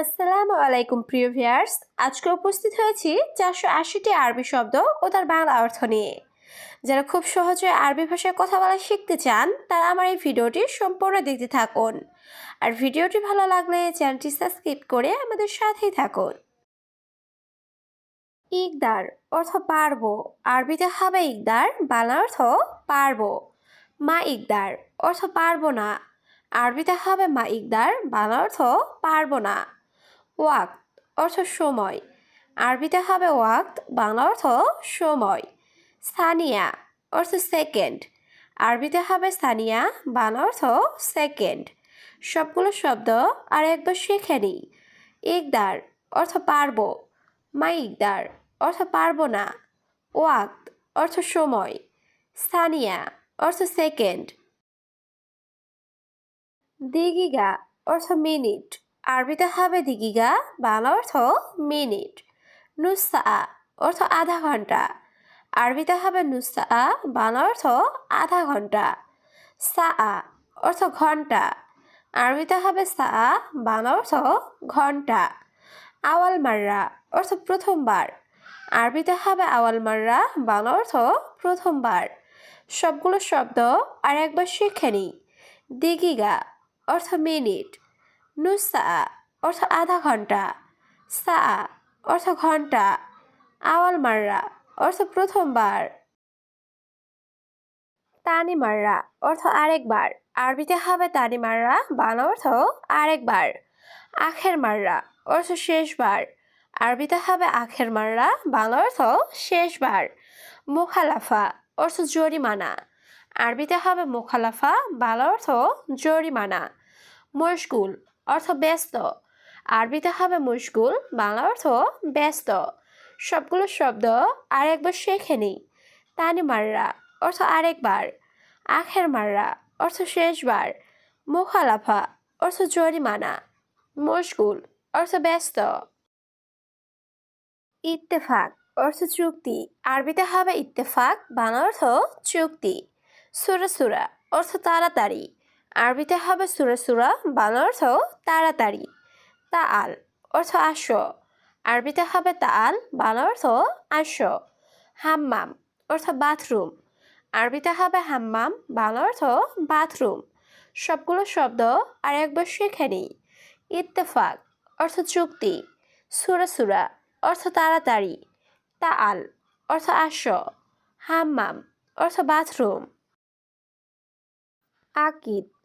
আসসালামু আলাইকুম, প্রিয় ভিয়ার্স আজকে উপস্থিত হয়েছি চারশো আশিটি আরবি শব্দ ও তার বাংলা অর্থ নিয়ে। যারা খুব সহজে আরবি ভাষায় কথা বলা শিখতে চান, তারা আমার এই ভিডিওটি সম্পূর্ণ দেখতে থাকুন। আর ভিডিওটি ভালো লাগলে চ্যানেলটি সাবস্ক্রাইব করে আমাদের সাথেই থাকুন। ইকদার অর্থ পারব। আরবিতে হবে ইকদার, বাংলা অর্থ পারব। মা ইকদার অর্থ পারব না। আরবিতে হবে মা ইকদার, বাংলা অর্থ পারব না। ওয়াক্ত অর্থ সময়। আরবিতে হবে ওয়াক্ত, বাংলা অর্থ সময়। সানিয়া অর্থ সেকেন্ড। আরবিতে হবে সানিয়া বাংলা অর্থ সেকেন্ড। সবগুলো শব্দ আর একবার শিখে নিই। ইকদার অর্থ পারব। মা ইকদার অর্থ পারব না। ওয়াক্ত অর্থ সময়। সানিয়া অর্থ সেকেন্ড। দিগিগা অর্থ মিনিট। আরবিতে হবে দিগিগা বাংলা অর্থ মিনিট। নুসা অর্থ আধা ঘণ্টা। আরবিতে হবে নুসা বাংলা অর্থ আধা ঘণ্টা। সা, অর্থ ঘণ্টা। আরবিতে হবে সা, বাংলা অর্থ ঘণ্টা। আওয়াল মাররা, অর্থ প্রথমবার। আরবিতে হবে আওয়াল মাররা, বাংলা অর্থ প্রথমবার। সবগুলো শব্দ আর একবার শিখে নিই। দিগিগা অর্থ মিনিট। নুসা, অর্থ আধা ঘণ্টা। সা, অর্থ ঘণ্টা। আওয়াল মাররা, অর্থ প্রথমবার। তানি মাররা, অর্থ আরেকবার। আরবিতে হবে তানি মাররা, বাংলা অর্থ আরেকবার। আখের মাররা, অর্থ শেষবার। আরবিতে হবে আখের মাররা, বাংলা অর্থ শেষবার। মুখালাফা, অর্থ জরিমানা। আরবিতে হবে মুখালাফা, বাংলা অর্থ জরিমানা। মশগুল অর্থ ব্যস্ত। আরবিতে হবে মুশগুল বাংলা অর্থ ব্যস্ত। সবগুলো শব্দ আর একবার শেখে নিই। তানি মাররা, অর্থ আরেকবার। আখের মাররা, অর্থ শেষবার। মুখালাফা, অর্থ জরিমানা। মশগুল অর্থ ব্যস্ত। ইত্তেফাক, অর্থ চুক্তি। আরবিতে হবে ইত্তেফাক, বাংলা অর্থ চুক্তি। সুরা সুরা, অর্থ তাড়াতাড়ি। আরবিতে হবে সুরা সুরা বাংলা অর্থ তাড়াতাড়ি। তাল অর্থ আসো। আরবিতে হবে তাল বাংলা অর্থ আসো। হাম্মাম অর্থ বাথরুম। আরবিতে হবে হাম্মাম বাংলা অর্থ বাথরুম। সবগুলো শব্দ আর একবার শিখে নিই। ইত্তেফাক অর্থ চুক্তি। সুরা সুরা অর্থ তাড়াতাড়ি। তাল অর্থ আসো। হাম্মাম অর্থ বাথরুম। আকিদ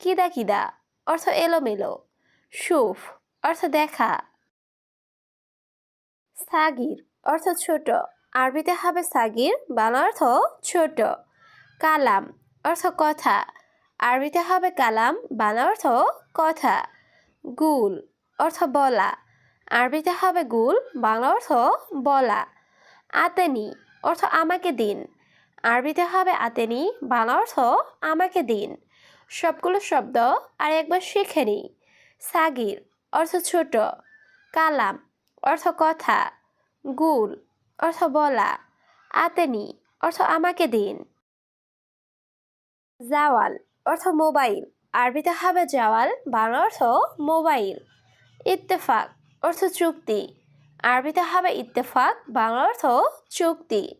কিদা কিদা, অর্থ এলোমেলো। সুফ, অর্থ দেখা। সাগির, অর্থ ছোট। আরবিতে হবে সাগির, বাংলা অর্থ ছোট। কালাম, অর্থ কথা। আরবিতে হবে কালাম, বাংলা অর্থ কথা। গুল, অর্থ বলা। আরবিতে হবে গুল, বাংলা অর্থ বলা। আতেনি, অর্থ আমাকে দিন। আরবিতে হবে আতেনি, বাংলা অর্থ আমাকে দিন। সবগুলো শব্দ আর একবার শিখে নিই। সাগির, অর্থ ছোট। কালাম, অর্থ কথা। গুল, অর্থ বলা। আতেনি, অর্থ আমাকে দিন। জাওয়াল, অর্থ মোবাইল। আরবিতে হবে জাওয়াল, বাংলা অর্থ মোবাইল। ইত্তেফাক, অর্থ চুক্তি। আরবিতে হবে ইত্তেফাক, বাংলা অর্থ চুক্তি।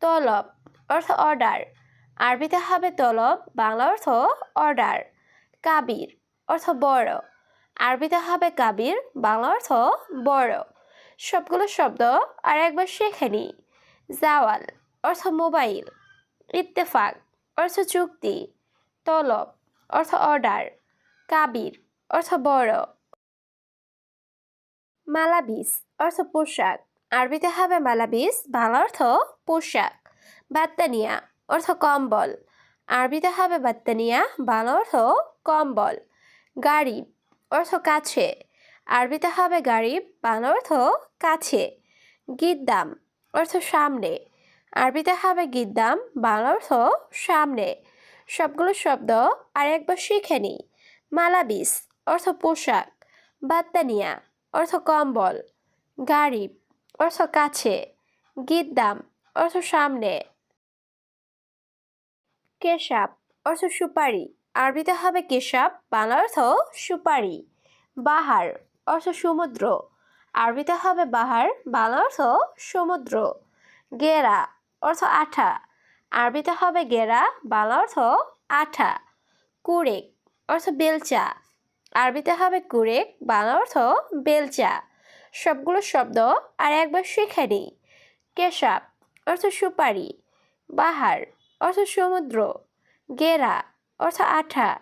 তলব, অর্থ অর্ডার। আরবিতে হবে তলব, বাংলা অর্থ অর্ডার কাবির অর্থ বড়। আরবিতে হবে কাবির, বাংলা অর্থ বড়। সবগুলো শব্দ আর একবার শেখে নিই জাওয়াল অর্থ মোবাইল। ইত্তেফাক অর্থ চুক্তি। তলব অর্থ অর্ডার কাবির অর্থ বড়। মালাবিস অর্থ পোশাক। আরবিতে হবে মালাবিস, বাংলা অর্থ পোশাক। বাত্তানিয়া অর্থ কম্বল। আরবিতে হবে বাত্তানিয়া, বাংলা অর্থ কম্বল। গাড়ি অর্থ কাছে। আরবিতে হবে গারিব বাংলা অর্থ কাছে। গিদ্দাম, অর্থ সামনে। আরবিতে হবে গিদ্দাম, বাংলা অর্থ সামনে। সবগুলো শব্দ আর একবার শিখে নিই। মালাবিস, অর্থ পোশাক। বাত্তানিয়া, অর্থ কম্বল। গারিব অর্থ কাছে। গিদ্দাম, অর্থ সামনে। কেশাব অর্থ সুপারি। আরবিতে হবে কেশাব বাংলা অর্থ সুপারি। বাহার অর্থ সমুদ্র। আরবিতে হবে বাহার বাংলা অর্থ সমুদ্র। গেরা অর্থ আঠা। আরবিতে হবে গেরা বাংলা অর্থ আঠা। কুরেক অর্থ বেলচা। আরবিতে হবে কুরেক বাংলা অর্থ বেলচা। সবগুলো শব্দ আর একবার শিখে নিই। কেশাব অর্থ সুপারি। বাহার অর্থ সমুদ্র, গেরা, অর্থ আঠা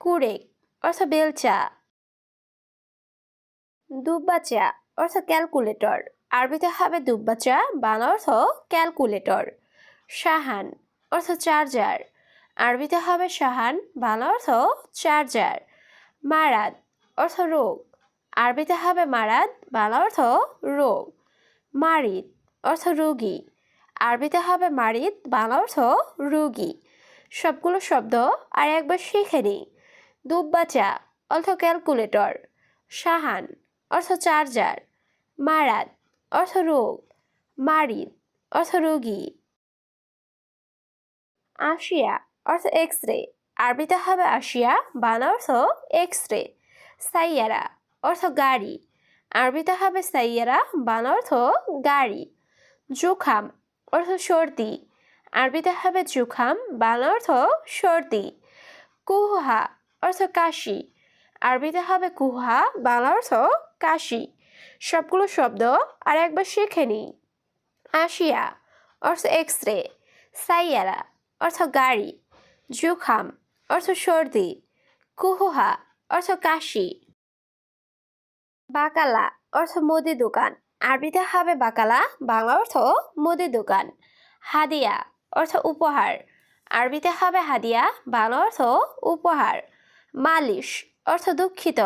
কুড়েক অর্থ বেলচা। দুব্বাচা, অর্থ ক্যালকুলেটর। আরবিতে হবে দুব্বাচা, বাংলা অর্থ ক্যালকুলেটর। সাহান অর্থ চার্জার। আরবিতে হবে সাহান বাংলা অর্থ চার্জার। মারাদ, অর্থ রোগ। আরবিতে হবে মারাদ, বাংলা অর্থ রোগ। মারিদ, অর্থ রোগী। আরবিতে হবে মারিদ, বাংলা অর্থ রোগী। সবগুলো শব্দ আর একবার শিখে নিই। দুব্বাচা অর্থ ক্যালকুলেটর। সাহান, অর্থ চার্জার। মারাদ, অর্থ রোগ। মারিদ, অর্থ রোগী। আশিয়া, অর্থ এক্স রে আরবিতে হবে আশিয়া, বাংলা অর্থ এক্স রে সাইয়ারা, অর্থ গাড়ি। আরবিতে হবে সাইয়ারা, বাংলা অর্থ গাড়ি। জুখাম অর্থ সর্দি। আরবিতে হবে জুখাম, বাংলা অর্থ সর্দি। কুহা অর্থ কাশি। আরবিতে হবে কুহা, বাংলা অর্থ কাশি। সবগুলো শব্দ আর একবার শিখে নিই। আশিয়া অর্থ এক্স রে সাইয়ারা অর্থ গাড়ি। জুখাম অর্থ সর্দি। কুহুহা অর্থ কাশি। বাকালা অর্থ মুদি দোকান। আরবিতে হবে বাকালা, বাংলা অর্থ মুদি দোকান। হাদিয়া অর্থ উপহার। আরবিতে হবে হাদিয়া, বাংলা অর্থ উপহার। মালিশ অর্থ দুঃখিত।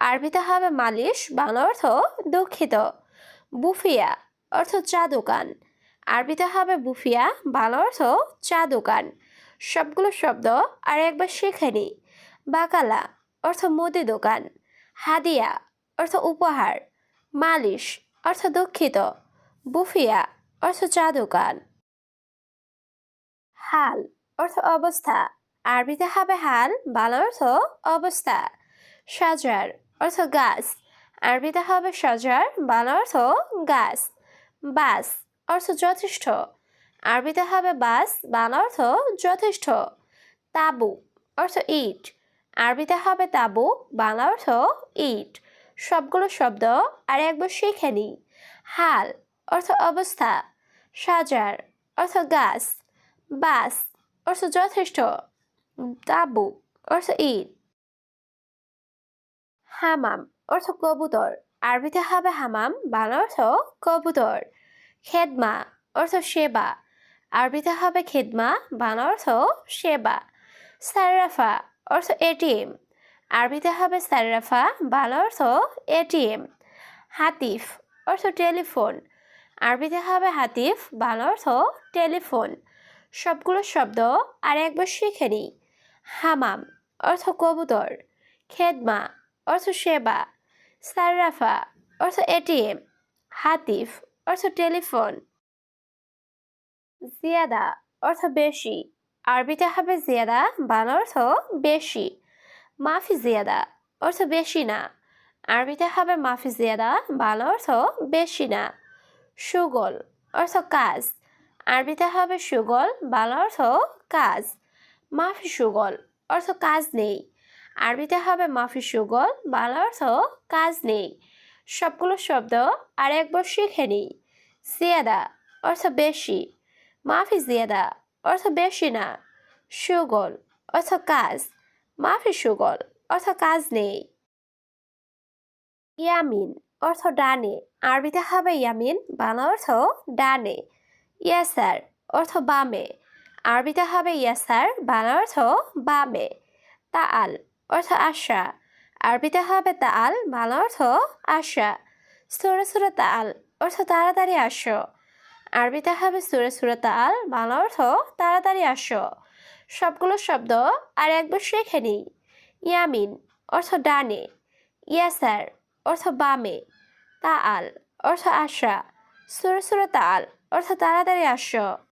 আরবিতে হবে মালিশ, বাংলা অর্থ দুঃখিত। বুফিয়া অর্থ চা দোকান। আরবিতে হবে বুফিয়া, বাংলা অর্থ চা দোকান। সবগুলো শব্দ আর একবার শিখে নিই বাকালা অর্থ মুদি দোকান। হাদিয়া অর্থ উপহার। মালিশ অর্থ দুঃখিত। বুফিয়া, অর্থ চা দোকান হাল, অর্থ অবস্থা। আরবিতে হবে হাল, বাংলা অর্থ অবস্থা। সাজার, অর্থ গাছ। আরবিতে হবে সাজার, বাংলা অর্থ গাছ। বাস, অর্থ যথেষ্ট। আরবিতে হবে বাস, বাংলা অর্থ যথেষ্ট। তাবু, অর্থ ইট। আরবিতে হবে তাবু, বাংলা অর্থ ইট। সবগুলো শব্দ আর একবার শিখে নিই হাল, অর্থ অবস্থা। সাজার, অর্থ গাছ। বাস, অর্থ যথেষ্ট। তাবু অর্থ ইট। হামাম, অর্থ কবুতর। আরবিতে হবে হামাম, বাংলা অর্থ কবুতর। খেদমা, অর্থ সেবা। আরবিতে হবে খেদমা, বাংলা অর্থ সেবা। সার্রাফা অর্থ এটিএম। আরবিতে হবে সার্রাফা বাংলা অর্থ এটিএম। হাতিফ অর্থ টেলিফোন। আরবিতে হবে হাতিফ, বাংলা অর্থ টেলিফোন। সবগুলো শব্দ আর একবার শিখে নিই। হামাম অর্থ কবুতর। খেদমা অর্থ সেবা। সার্রাফা অর্থ এটিএম। হাতিফ অর্থ টেলিফোন। জিয়াদা অর্থ বেশি। আরবিতে হবে জিয়াদা, বাংলা অর্থ বেশি। মাফি জিয়াদা, অর্থ বেশি না। আরবিতে হবে মাফি জিয়াদা, বাংলা অর্থ বেশি না। সুগল, অর্থ কাজ। আরবিতে হবে সুগল, বাংলা অর্থ কাজ। মাফি সুগল, অর্থ কাজ নেই। আরবিতে হবে মাফি সুগল, বাংলা অর্থ কাজ নেই। সবগুলো শব্দ আর একবার শিখে নিই। জিয়াদা, অর্থ বেশি। মাফি জিয়াদা, অর্থ বেশি না। সুগল, অর্থ কাজ। মাফি সুগল, অর্থ কাজ নেই। ইয়ামিন, অর্থ ডানে। আরবিতে হবে ইয়ামিন, বাংলা অর্থ ডানে। ইয়াসার, অর্থ বামে। আরবিতে হবে ইয়াসার, বাংলা অর্থ বামে। তাআল, অর্থ আশা আরবিতে হবে তাল বাংলা অর্থ আশা সুরে সুরে তাল অর্থ তাড়াতাড়ি আসো। আরবিতে হবে সুরে সুরে তাল বাংলা অর্থ তাড়াতাড়ি আসো। সবগুলো শব্দ আর একবার শেখে নিই ইয়ামিন, অর্থ ডানে। ইয়াসার, অর্থ বামে। তাল অর্থ আশা সুর সুর তাল অর্থ তাড়াতাড়ি আসো।